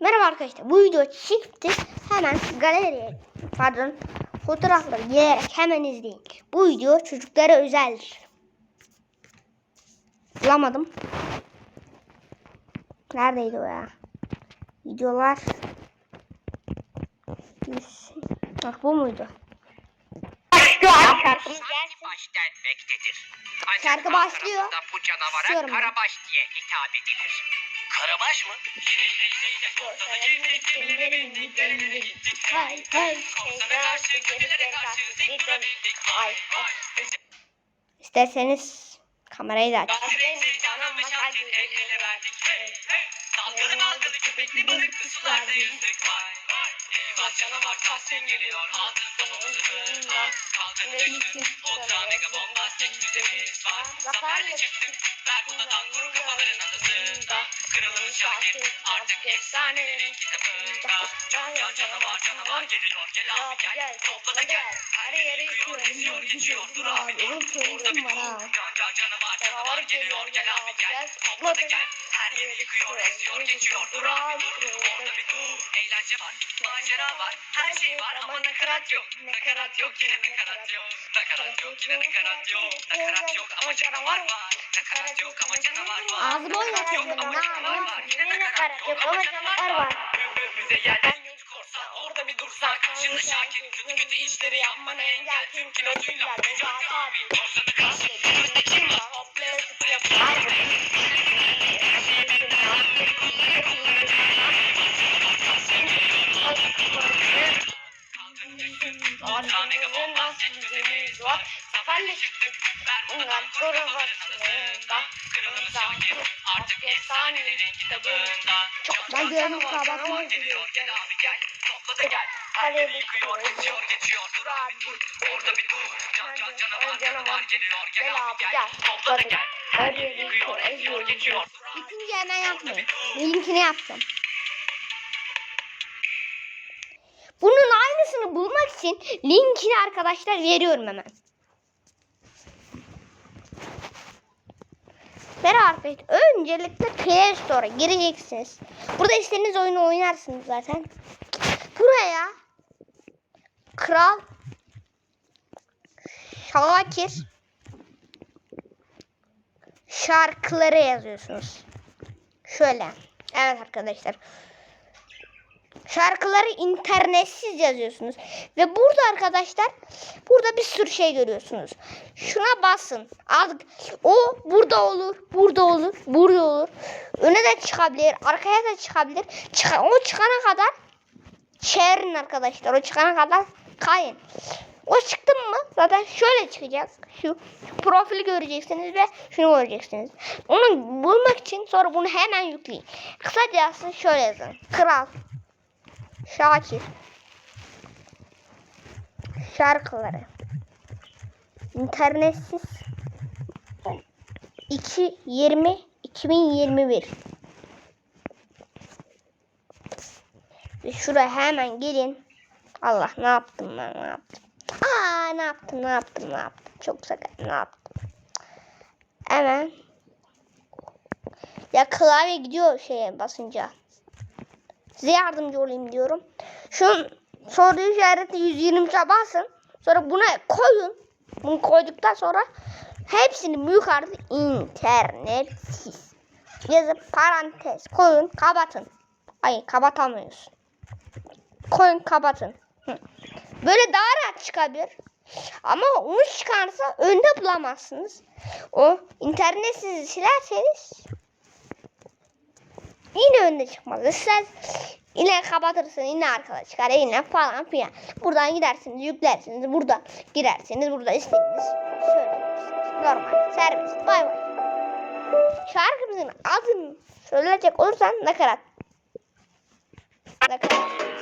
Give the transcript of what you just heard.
Merhaba arkadaşlar. Bu video çıktı. Hemen galeriye pardon fotoğrafları gelerek hemen izleyin. Bu video çocuklara özeldir. Bulamadım. Neredeydi o ya? Videolar. Bak bu muydu? Şarkı başlıyor. bu canavara karabaş diye hitap edilir. Karabaş mı? Hay hay. İsterseniz kamerayı da aç. Dalgalı dalgalı köpekli balıklı sularda yüzdük vay Eyvah canavar Tahsin geliyor. Aldık omuzundan. Kaldık düştük ultra mega bombastik düzenimiz var. Zaferle çıktık ver buna danguru kafaların arasında. Kırılmış şarkı artık efsanelerin kitabında. Canavar canavar canavar geliyor. Gel abi gel. Topla da gel. Her yeri yıkıyor eziyor geçiyor. Dur abi. Dur. Orada bir dur. Can can canavar geliyor gel abi gel. Topla da gel. Her yeri yıkıyor eziyor geçiyor dur abi dur. Orada bir dur. Eğlence var. Macera var. Her şey var ama nakarat yok. Nakarat yok yine nakarat yok. Nakarat yok yine nakarat yok. Nakarat yok ama canavar var. Nakarat yok ama canavar var. Ağzımı beni. canavar Ne yapayım? Ne nakarat yok ama canavar var. Bize göz korsan orada Karşında Şakir kötü kötü işleri yapmana engel Tüm kilosuyla Necat abi Korsanı karşı Önünde kim var hoplaya zıplaya Orta mega bomba düzenimiz var Zaferle çıktık Ver bundan korumasında Kırılmış Şakir Artık efsanelerin kitabında Çok Ben canavar, kahvaltı geliyor gel abi gel Topla da gel Yeri yıkıyor geçiyor geçiyor. Dur abi dur. Orada bir dur. Can can canavar canavar geliyor gel abi gel. Topla da gel. Yeri yıkıyor eziyor geçiyor Bitince hemen yapmayın. Linkini yaptım. Bunun aynısını bulmak için linkini arkadaşlar veriyorum hemen. Merhaba arkadaşlar. Öncelikle Play Store'a gireceksiniz. Burada istediğiniz oyunu oynarsınız zaten. Buraya Kral Şakir şarkıları yazıyorsunuz. Şöyle. Evet arkadaşlar. Şarkıları internetsiz yazıyorsunuz. Ve burada arkadaşlar burada bir sürü şey görüyorsunuz. Şuna basın. Al, o burada olur, burada olur, burada olur. Öne de çıkabilir, arkaya da çıkabilir. Çıka, o çıkana kadar çevirin arkadaşlar. O çıkana kadar kayın. O çıktı mı zaten şöyle çıkacak. Şu, şu profili göreceksiniz ve şunu göreceksiniz. Onu bulmak için sonra bunu hemen yükleyin. Kısacası şöyle yazın. Kral. Şakir. Şarkıları. İnternetsiz. 2 20 2021 Ve şuraya hemen gelin. Allah ne yaptım ben ne yaptım. Aa ne yaptım ne yaptım ne yaptım. Çok sakat ne yaptım. Hemen. Ya klavye gidiyor şeye basınca. Size yardımcı olayım diyorum. Şu soru işareti 120'ye basın. Sonra buna koyun. Bunu koyduktan sonra hepsini büyük harfle internetsiz yazıp parantez koyun kapatın. Ay kapatamıyorsun. Koyun kapatın. Böyle daha rahat çıkabilir. Ama onu çıkarsa önde bulamazsınız. O internetsiz silerseniz yine önde çıkmaz. Siz yine kapatırsın yine arkada çıkar yine falan filan. Buradan gidersiniz yüklersiniz. Burada girersiniz. Burada istediğiniz söylersiniz. Normal serbest. Bay bay. Şarkımızın adını söyleyecek olursan nakarat. Nakarat.